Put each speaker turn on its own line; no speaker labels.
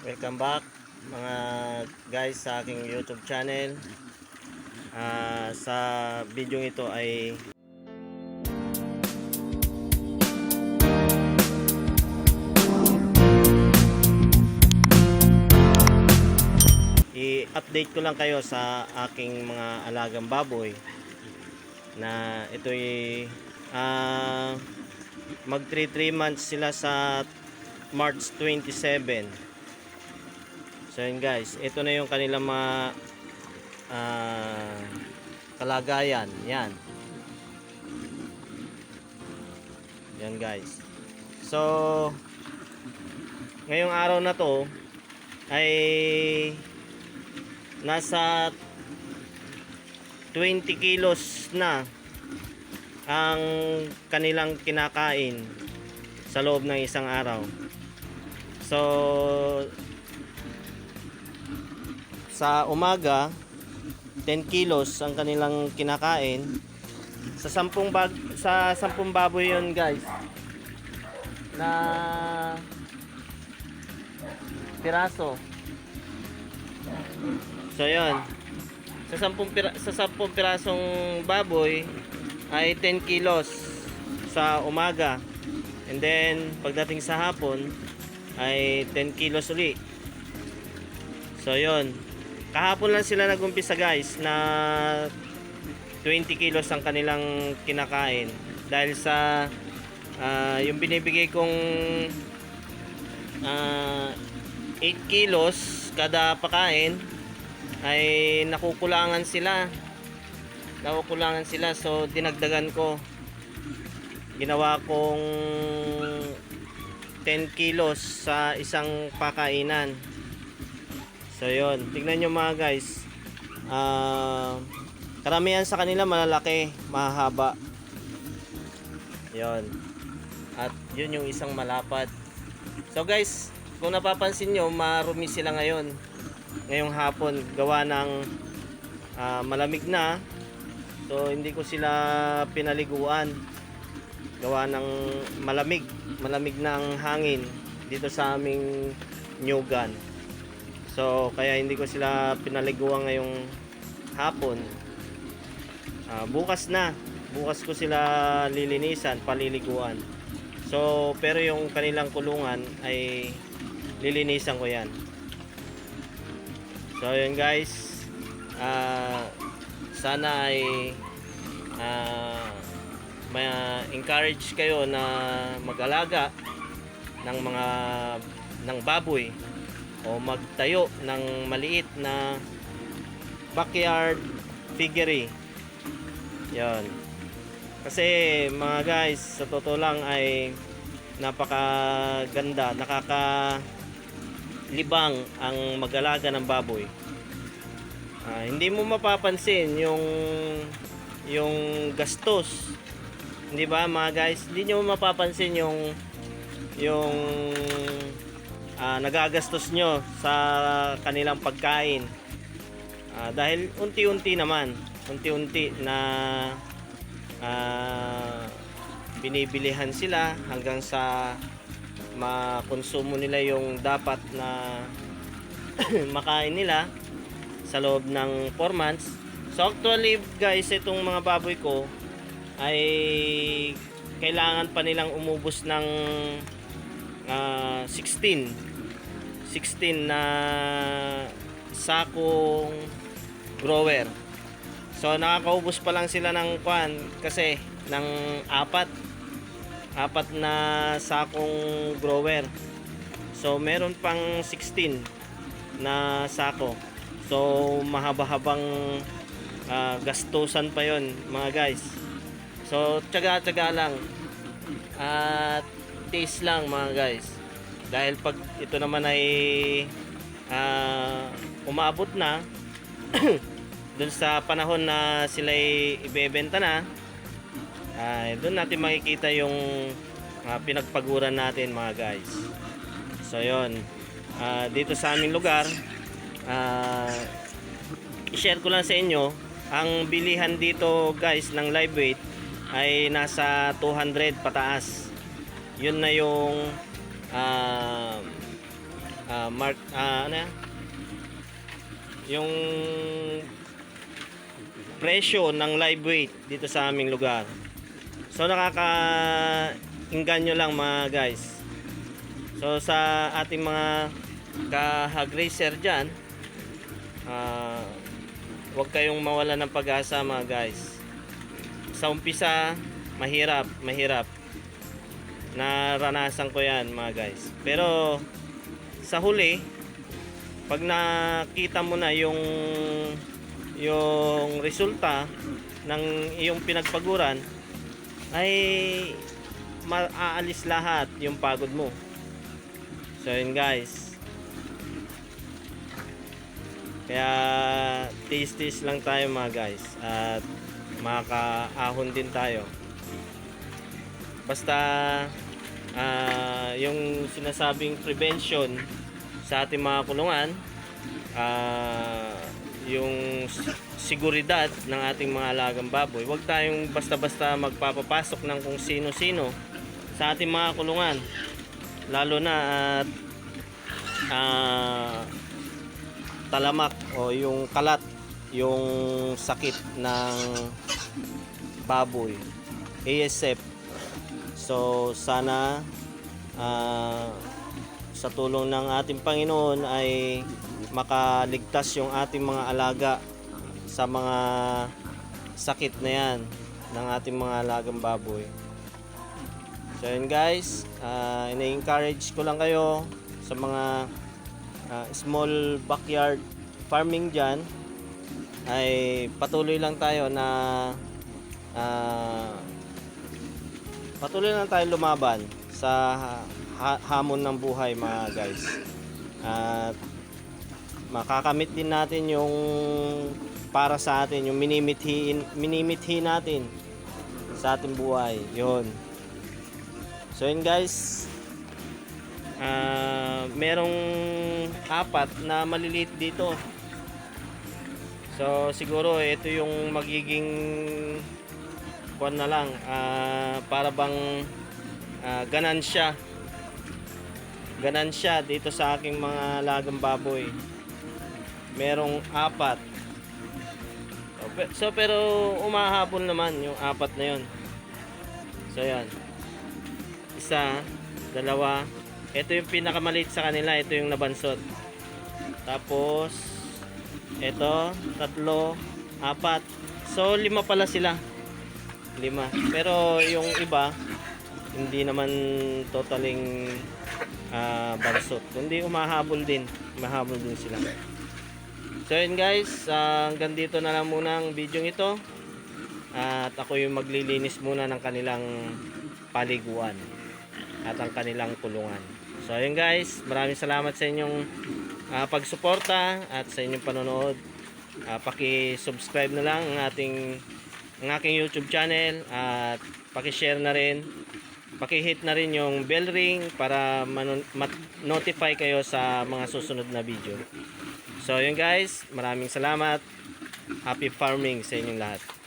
Welcome back mga guys sa aking YouTube channel. Ah, sa video ito ay i-update ko lang kayo sa aking mga alagang baboy na ito'y ah mag 3 months sila sa March 27 so yun guys. Ito na yung kanilang mga ah, kalagayan. Yan. Yan guys. So ngayong araw na to ay nasa 20 kilos na ang kanilang kinakain sa loob ng isang araw. So sa umaga 10 kilos ang kanilang kinakain. Sa 10 bag sa 10 baboy 'yon, guys. Na piraso. So 'yon. Sa 10 pira, sa 10 pirasong baboy ay 10 kilos sa umaga. And then pagdating sa hapon ay 10 kilos uli. So 'yon. Kahapon lang sila nagumpisa guys na 20 kilos ang kanilang kinakain. Dahil sa ah, yung binibigay kong ah, 8 kilos kada pakain ay nakukulangan sila. Nakukulangan sila. So dinagdagan ko. Ginawa kong 10 kilos sa isang pakainan so yon tignan nyo mga guys. Ah, karamihan sa kanila malalaki mahaba. Yon at yun yung isang malapad. So guys kung napapansin nyo marumi sila ngayon. Ngayong hapon gawa ng ah, malamig na. So hindi ko sila pinaliguan. Gawa ng malamig. Malamig na ang hangin dito sa aming nyugan so kaya hindi ko sila pinaliguan ngayong hapon. Ah, bukas na. Bukas ko sila lilinisan paliliguan. So pero yung kanilang kulungan ay lilinisan ko yan. So yun guys, ah sana ay ah ma-encourage kayo na mag-alaga ng mga ng baboy o magtayo ng maliit na backyard piggery. Yan. Kasi mga guys, sa totoo lang ay napakaganda, nakaka libang ang mag-alaga ng baboy. Ah, hindi mo mapapansin yung yung gastos. Hindi ba mga guys? Hindi nyo mapapansin yung yung ah, nagagastos nyo sa kanilang pagkain. Ah, dahil unti-unti naman, unti-unti na ah, binibilihan sila hanggang sa makonsumo nila yung dapat na makain nila sa loob ng 4 months. So actually guys, itong mga baboy ko ay kailangan pa nilang umubos ng ah, 16 16 na sakong grower. So nakakaubos pa lang sila ng kwan kasi ng apat apat na sakong grower. So meron pang 16 na sako. So mahaba-habang ah, gastusan pa 'yon, mga guys. So tsaga-tsaga lang. At taste lang mga guys. Dahil pag ito naman ay ah, umabot na dun sa panahon na sila ibebenta na ay doon natin makikita yung ah, pinagpaguran natin mga guys. So yon. Ah, dito sa aming lugar, ah, i-share ko lang sa inyo, ang bilihan dito guys ng live weight ay nasa 200 pataas. Yun na yung ah, ah, mark ah, ano yan? Yung presyo ng live weight dito sa aming lugar. So nakaka inganyo lang mga guys. So sa ating mga ka-hog racer dyan, ah, huwag kayong mawala ng pag-asa mga guys. Sa umpisa, mahirap, mahirap. Naranasan ko yan mga guys. Pero sa huli, pag nakita mo na yung yung resulta ng iyong pinagpaguran ay maaalis lahat yung pagod mo. So yun guys. Kaya tis-tis lang tayo mga guys at makaahon din tayo. Basta ah, yung sinasabing prevention sa ating mga kulungan ah, yung seguridad ng ating mga alagang baboy. Huwag tayong basta-basta magpapapasok ng kung sino-sino sa ating mga kulungan. Lalo na at ah, talamak o yung kalat, yung sakit ng baboy. ASF. So sana ah, sa tulong ng ating Panginoon ay makaligtas yung ating mga alaga sa mga sakit na yan ng ating mga alagang baboy. So yun guys, uh, ina-encourage ko lang kayo sa mga ah, small backyard farming dyan ay patuloy lang tayo na ah, patuloy lang tayo lumaban sa ha- hamon ng buhay mga guys. At makakamit din natin yung para sa atin, yung minimithi, minimithi natin sa ating buhay. Yun. So yun guys, ah merong apat na maliliit dito. So siguro ito yung magiging kuan na lang ah, para bang ah, ganansya. Ganansya dito sa aking mga lagang baboy. Merong apat. So pero umahabol naman yung apat na yon so yan. Isa dalawa. Ito yung pinakamaliit sa kanila ito yung nabansot tapos ito tatlo apat. So lima pala sila lima. Pero yung iba hindi naman totaling ah, bansot. Kundi umahabol din. Umahabol din sila. So yun guys ah, hanggang dito na lang muna ang video ito. At ako yung maglilinis muna ng kanilang paliguan. At ang kanilang kulungan. So yun guys maraming salamat sa inyong ah, pagsuporta at sa inyong panonood. Ah, paki-subscribe na lang ang ating ang aking YouTube channel at paki-share na rin paki-hit na rin yung bell ring para mat-notify kayo sa mga susunod na video. So yun guys, maraming salamat. Happy farming sa inyong lahat.